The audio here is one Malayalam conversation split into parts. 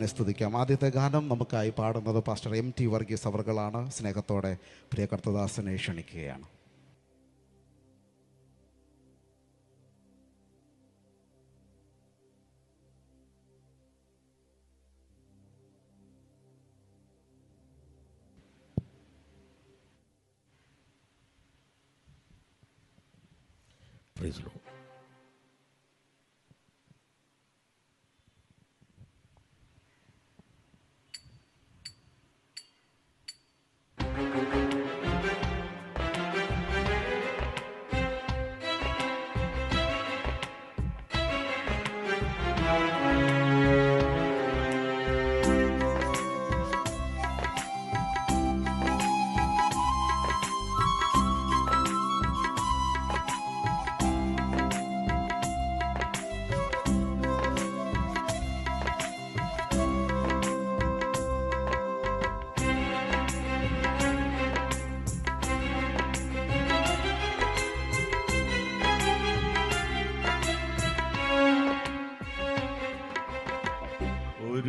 കർത്താവിനെ സ്തുതിക്കാം. ആദ്യത്തെ ഗാനം നമുക്കായി പാടുന്നത് പാസ്റ്റർ എം ടി വർഗീസ് അവർകളാണ്. സ്നേഹത്തോടെ പ്രിയ കർത്തദാസനെ ക്ഷണിക്കുകയാണ്. Praise the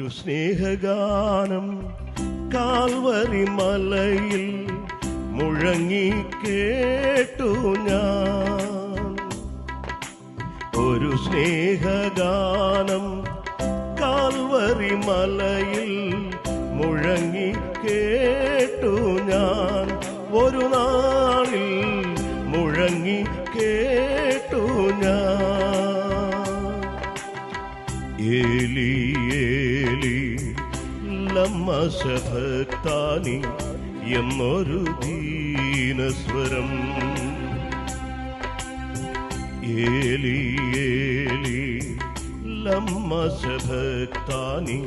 ഒരു സ്നേഹഗാനം കാൽവരി മലയിൽ മുഴങ്ങി കേട്ടു ഞാൻ. ഒരു സ്നേഹഗാനം കാൽവരി മലയിൽ മുഴങ്ങി കേട്ടു ഞാൻ. ഒരു നാളിൽ ലമ്മ ശഭക്താനി എന്നൊരു ദീനസ്വരം. ഏലി ഏലി ലമ്മശഭക്താനി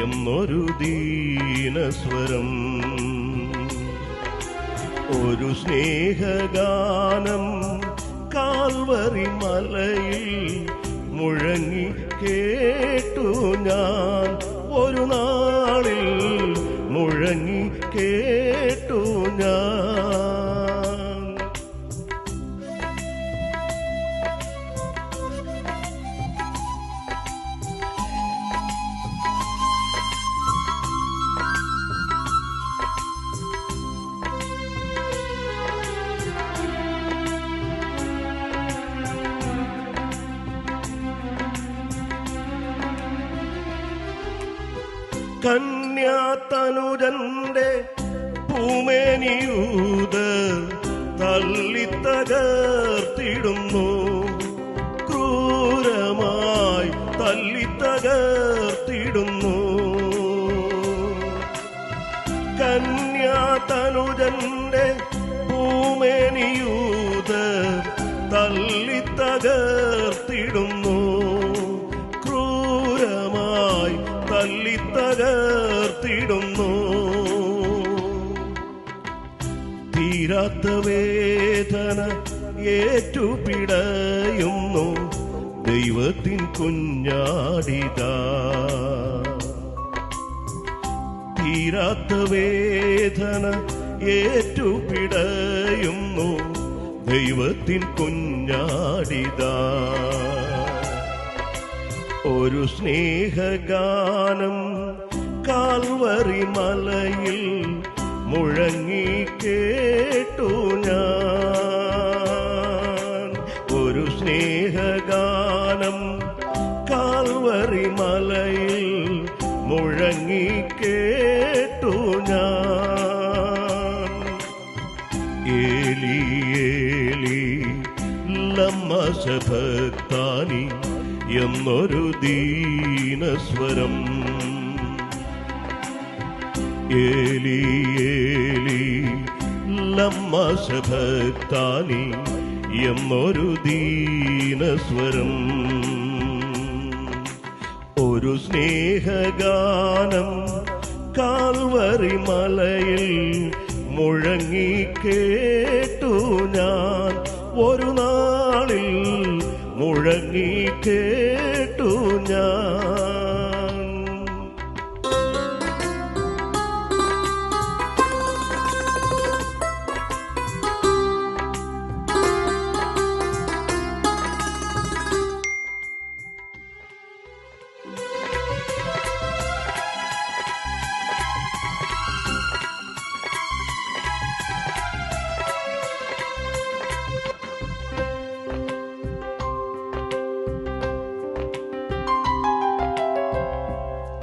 എന്നൊരു ദീനസ്വരം. ഒരു സ്നേഹഗാനം കാൽവറി മലയിൽ മുഴങ്ങി കേട്ടു ഞാൻ. ഒരു നാളിൽ മുഴങ്ങി കേട്ടു ഞാൻ. കന്യാതനുജന്റെ പൂമേനിയൂത് തല്ലിത്തകർത്തിടുന്നു ക്രൂരമായി തല്ലിത്തകർത്തിടുന്നു കന്യാതനുജന്റെ തീരാത്ത വേദന ഏറ്റുപിടയുന്നു. ദൈവത്തിൻ കുഞ്ഞാടിത. തീരാത്ത വേദന ഏറ്റുപിടയുന്നു. ദൈവത്തിൻ കുഞ്ഞാടിത. ഒരു സ്നേഹഗാനം കാൽവറി മലയിൽ മുഴങ്ങി കേട്ടു ഞാൻ. ഒരു സ്നേഹഗാനം കാൽവറി മലയിൽ മുഴങ്ങി കേട്ടു ഞാൻ. ഏലി ഏലി ലമ്മ ശഭക്താനി എന്നൊരു ദീനസ്വരം ഏലി ഏലി നമ്മ ശഭക്താനി എന്നൊരു ദീനസ്വരം. ഒരു സ്നേഹഗാനം കാൽവറി മലയിൽ മുഴങ്ങി കേട്ടു ഞാൻ. ഒരു നാളിൽ മുഴങ്ങി കേട്ടു ഞാൻ.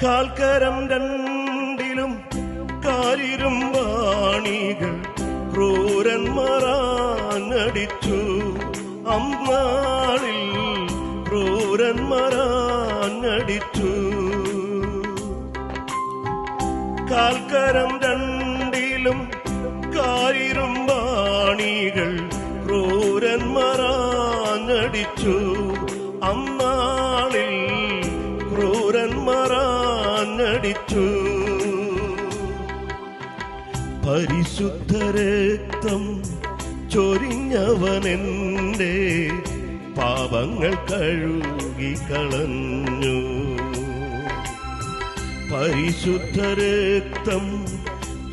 കാൽക്കരം രണ്ടിലും കാലിരും വാണികൾ ക്രൂരന്മാരാനടിച്ചു അമ്മാളിൽ ക്രൂരന്മാരാഞ്ഞടിച്ചു. കാൽക്കരം രണ്ടിലും പരിശുദ്ധ രക്തം ചൊരിഞ്ഞവനെന്റെ പാപങ്ങൾ കഴുകിക്കളഞ്ഞു പരിശുദ്ധ രക്തം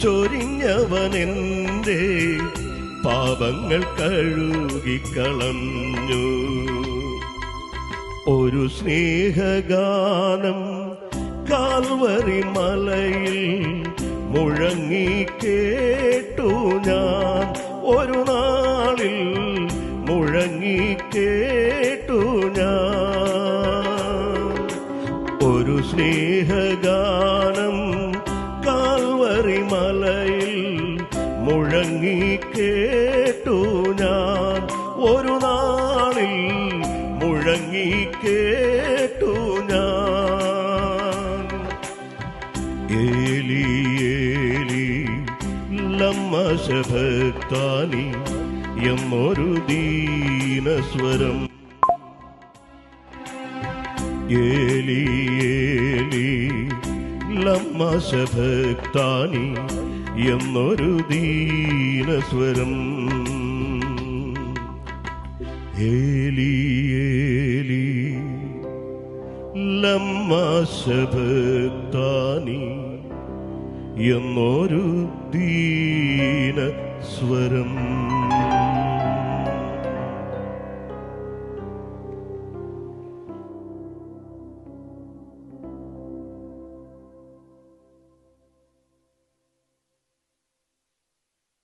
ചൊരിഞ്ഞവനെന്റെ പാപങ്ങൾ കഴുകിക്കളഞ്ഞു ഒരു സ്നേഹഗാനം കാൽവറി മലയിൽ മുഴങ്ങി കേട്ടു ഞാൻ. ഒരു നാളിൽ മുഴങ്ങി കേട്ടു ഞാൻ. ഒരു സ്നേഹഗാനം കാൽവറി മലയിൽ മുഴങ്ങി കേട്ടു ഞാൻ. ഒരു നാളിൽ മുഴങ്ങി കേട്ടു ലമ്മ എമ്മൊരു ദീനസ്വരം. ഏലി ഏലി ലമ്മ ശഭക്താനി എന്നൊരു ദീനസ്വരം. ഏലി ഏലി ലമ്മ എന്നൊരു ദീന സ്വരം